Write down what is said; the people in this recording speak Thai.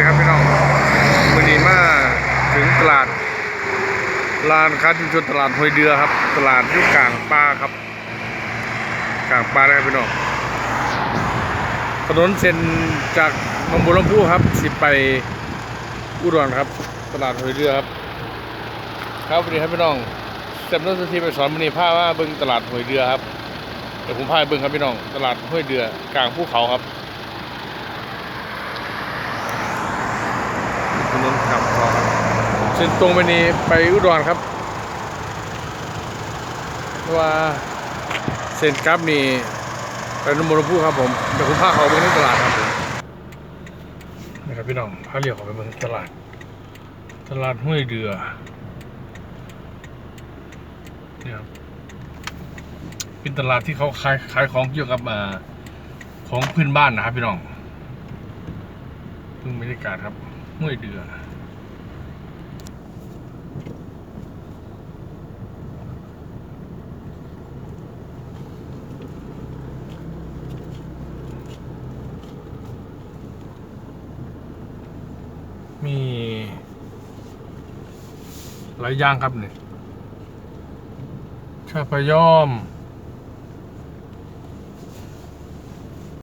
ดีครับพี่น้องวันนี้มาถึงตลาดลานค้าชุมชนตลาดห้วยเดือครับ ตลาดยุกลางป่าครับกลางป่านะครับพี่น้องถนนเส้นจากหนงบัวลำพูครับ สิไปอุดรครับ ตลาดห้วยเดือครับ ครับวัสดีครับพี่น้องเซมรถทีไปสอนมณีผ้าว่าเบิ้งตลาดห้วยเดือครับเดี๋ยวผมพาไปเบิ้งครับพี่น้อง ตลาดห้วยเดือกลางภูเขาครับ ถนนขับคอครับเส้นตรงไปนี้ไปอุดรครับว่าเส้นกราฟนี่ไปหนองบัวลำพูครับผมเดี๋ยวผมพาเขาไปที่ตลาดครับผมนะครับพี่น้องพาเรียวเขาไปเมืองตลาด ตลาดห้วยเดือเนี่ยครับเป็นตลาดที่เขาขายขายของเกี่ยวกับอ่าของพื้นบ้านนะครับพี่น้องเพิ่งบรรยากาศครับ ห้วยเดือมีหลายอย่างครับเนี่ยชาพยอม